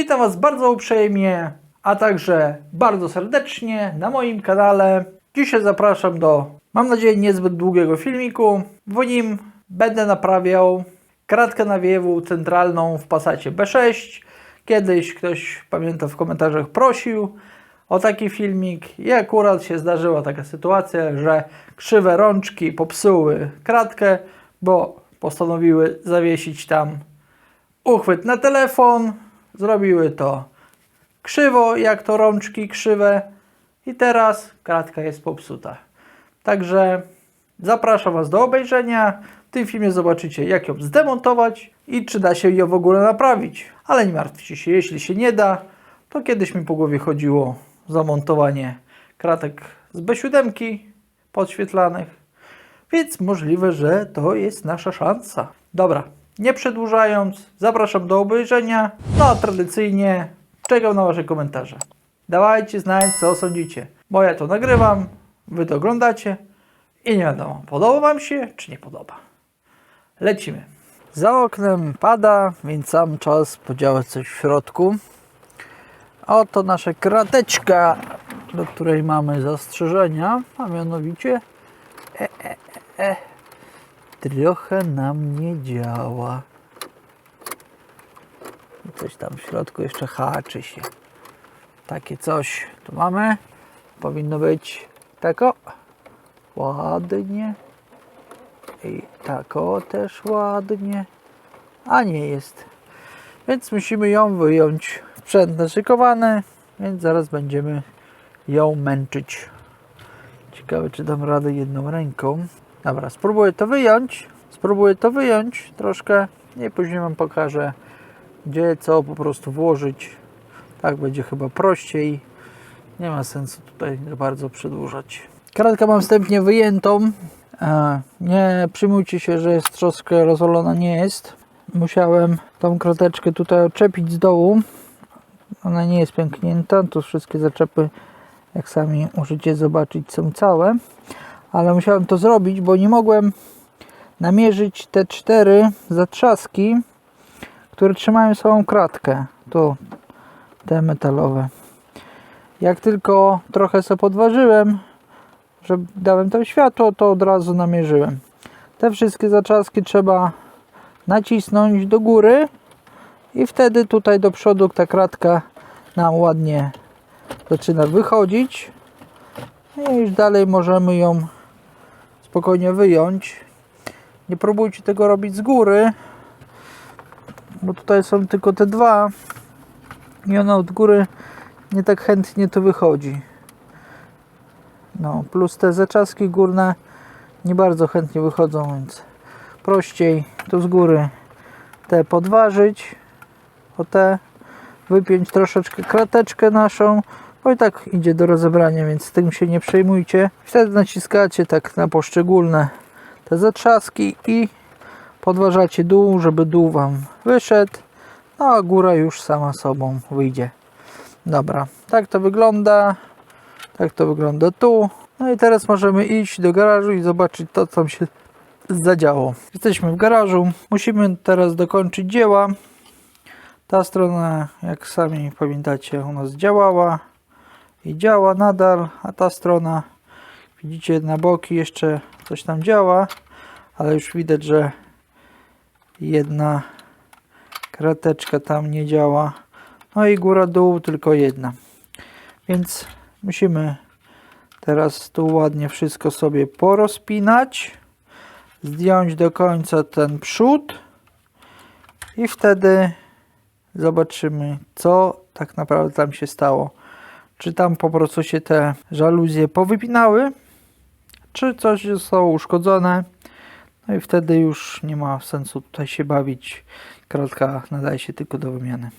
Witam Was bardzo uprzejmie, a także bardzo serdecznie na moim kanale. Dzisiaj zapraszam do, mam nadzieję, niezbyt długiego filmiku. W nim będę naprawiał kratkę nawiewu centralną w Passacie B6. Kiedyś ktoś, pamiętam, w komentarzach prosił o taki filmik i akurat się zdarzyła taka sytuacja, że krzywe rączki popsuły kratkę, bo postanowiły zawiesić tam uchwyt na telefon, zrobiły to krzywo, jak to rączki krzywe i teraz kratka jest popsuta. Także zapraszam Was do obejrzenia. W tym filmie zobaczycie, jak ją zdemontować i czy da się ją w ogóle naprawić. Ale nie martwcie się, jeśli się nie da, to kiedyś mi po głowie chodziło zamontowanie kratek z B7 podświetlanych, więc możliwe, że to jest nasza szansa. Dobra, nie przedłużając, zapraszam do obejrzenia. No a tradycyjnie czekam na Wasze komentarze. Dawajcie znać, co sądzicie, bo ja to nagrywam, Wy to oglądacie i nie wiadomo, podoba Wam się, czy nie podoba. Lecimy. Za oknem pada, więc sam czas podziałać coś w środku. Oto nasza krateczka, do której mamy zastrzeżenia, a mianowicie e, e, e, e, trochę nam nie działa. Coś tam w środku jeszcze haczy się. Takie coś tu mamy. Powinno być tak o. Ładnie. I tak o też ładnie. A nie jest. Więc musimy ją wyjąć. Sprzęt naszykowany, więc zaraz będziemy ją męczyć. Ciekawe, czy dam radę jedną ręką. Dobra, spróbuję to wyjąć. Spróbuję to wyjąć troszkę i później Wam pokażę, gdzie co po prostu włożyć. Tak będzie chyba prościej. Nie ma sensu tutaj bardzo przedłużać. Kratkę mam wstępnie wyjętą. E, Nie przyjmujcie się, że jest troszkę rozwalona. Nie jest. Musiałem tą krateczkę tutaj odczepić z dołu. Ona nie jest pęknięta. Tu wszystkie zaczepy, jak sami możecie zobaczyć, są całe. Ale musiałem to zrobić, bo nie mogłem namierzyć te cztery zatrzaski, które trzymają samą kratkę. Tu te metalowe. Jak tylko trochę sobie podważyłem, że dałem to światło, to od razu namierzyłem. Te wszystkie zatrzaski trzeba nacisnąć do góry i wtedy tutaj do przodu ta kratka nam ładnie zaczyna wychodzić. I już dalej możemy ją spokojnie wyjąć. Nie próbujcie tego robić z góry, bo tutaj są tylko te dwa i ona od góry nie tak chętnie to wychodzi. No, plus te zaczaski górne nie bardzo chętnie wychodzą, więc prościej tu z góry te podważyć, o te wypiąć troszeczkę krateczkę naszą, bo i tak idzie do rozebrania, więc tym się nie przejmujcie. Wtedy naciskacie tak na poszczególne te zatrzaski i podważacie dół, żeby dół Wam wyszedł, no a góra już sama sobą wyjdzie. Dobra, tak to wygląda. Tak to wygląda tu. No i teraz możemy iść do garażu i zobaczyć to, co się zadziało. Jesteśmy w garażu. Musimy teraz dokończyć dzieła. Ta strona, jak sami pamiętacie, u nas działała i działa nadal, a ta strona, widzicie na boki jeszcze coś tam działa, ale już widać, że jedna krateczka tam nie działa. No i góra dół tylko jedna. Więc musimy teraz tu ładnie wszystko sobie porozpinać. Zdjąć do końca ten przód. I wtedy zobaczymy, co tak naprawdę tam się stało. Czy tam po prostu się te żaluzje powypinały, czy coś zostało uszkodzone. No i wtedy już nie ma sensu tutaj się bawić. Kratka nadaje się tylko do wymiany.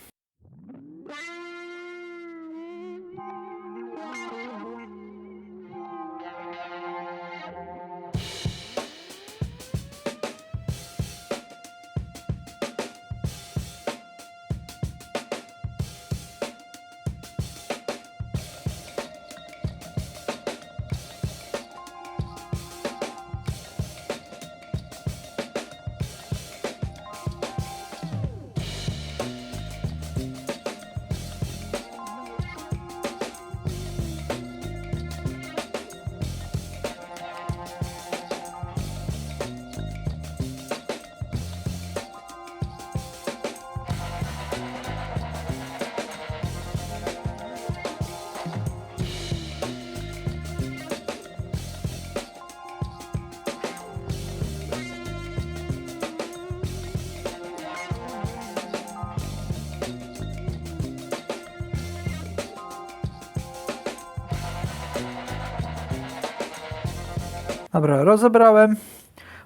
Dobra, rozebrałem.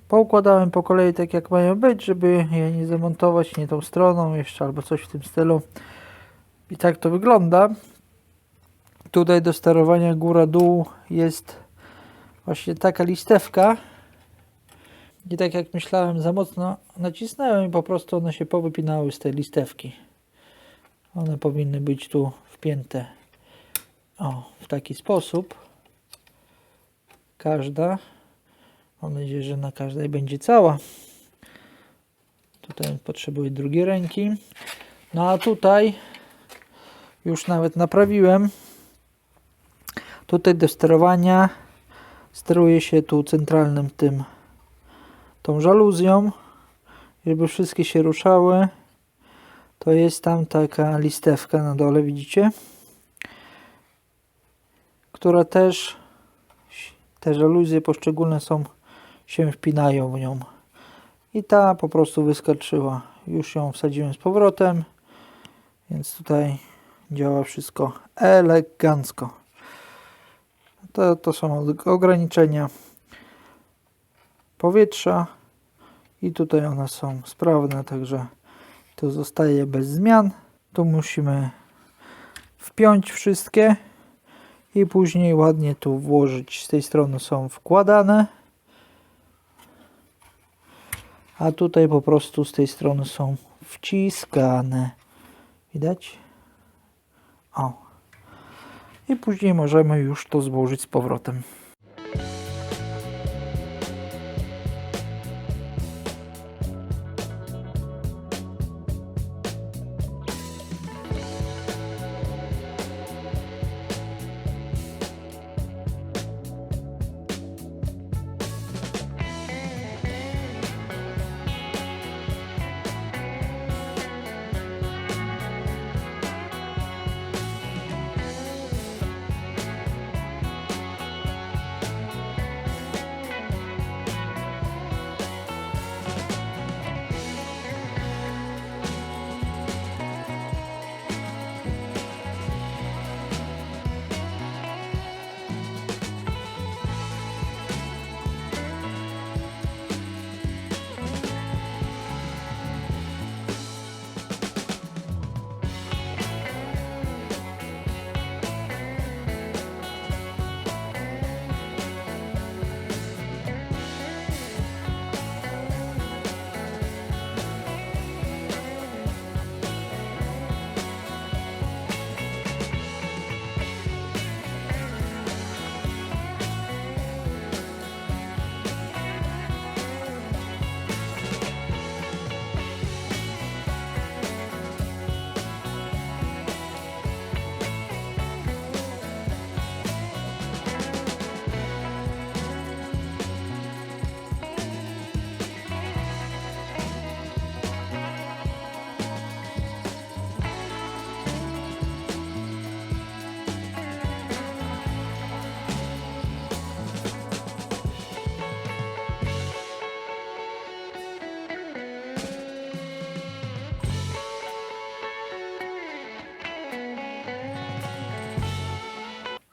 Poukładałem po kolei tak jak mają być, żeby je nie zamontować nie tą stroną jeszcze albo coś w tym stylu. I tak to wygląda. Tutaj do sterowania góra-dół jest właśnie taka listewka. I tak jak myślałem, za mocno nacisnąłem i po prostu one się powypinały z tej listewki. One powinny być tu wpięte o, w taki sposób. Każda. Mam nadzieję, że na każdej będzie cała. Tutaj potrzebuję drugiej ręki. No a tutaj już nawet naprawiłem. Tutaj do sterowania steruje się tu centralnym tym tą żaluzją, żeby wszystkie się ruszały. To jest tam taka listewka na dole, widzicie? Która też te żaluzje poszczególne są się wpinają w nią. I ta po prostu wyskoczyła. Już ją wsadziłem z powrotem. Więc tutaj działa wszystko elegancko. To, to są ograniczenia powietrza i tutaj one są sprawne, także to zostaje bez zmian. Tu musimy wpiąć wszystkie i później ładnie tu włożyć. Z tej strony są wkładane, a tutaj po prostu z tej strony są wciskane. Widać? O. I później możemy już to złożyć z powrotem.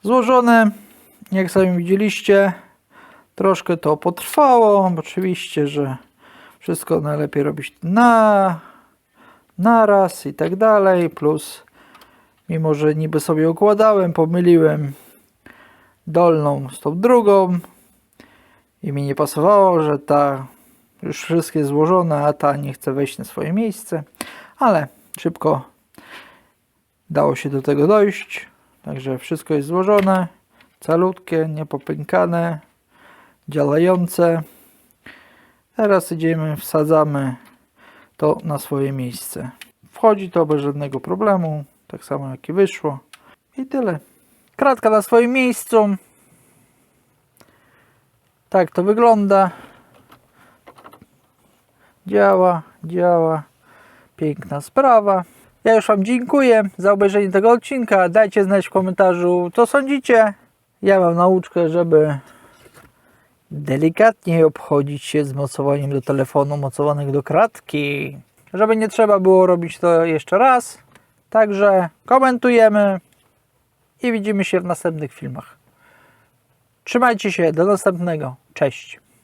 Złożone. Jak sami widzieliście, troszkę to potrwało. Oczywiście, że wszystko najlepiej robić na naraz i tak dalej. Plus, mimo że niby sobie układałem, pomyliłem dolną z tą drugą i mi nie pasowało, że ta już wszystkie złożone, a ta nie chce wejść na swoje miejsce, ale szybko dało się do tego dojść. Także wszystko jest złożone, calutkie, niepopękane, działające. Teraz idziemy, wsadzamy to na swoje miejsce. Wchodzi to bez żadnego problemu, tak samo jak i wyszło. I tyle. Kratka na swoim miejscu. Tak to wygląda. Działa, działa. Piękna sprawa. Ja już Wam dziękuję za obejrzenie tego odcinka. Dajcie znać w komentarzu, co sądzicie. Ja mam nauczkę, żeby delikatnie obchodzić się z mocowaniem do telefonu mocowanych do kratki. Żeby nie trzeba było robić to jeszcze raz. Także komentujemy i widzimy się w następnych filmach. Trzymajcie się, do następnego. Cześć.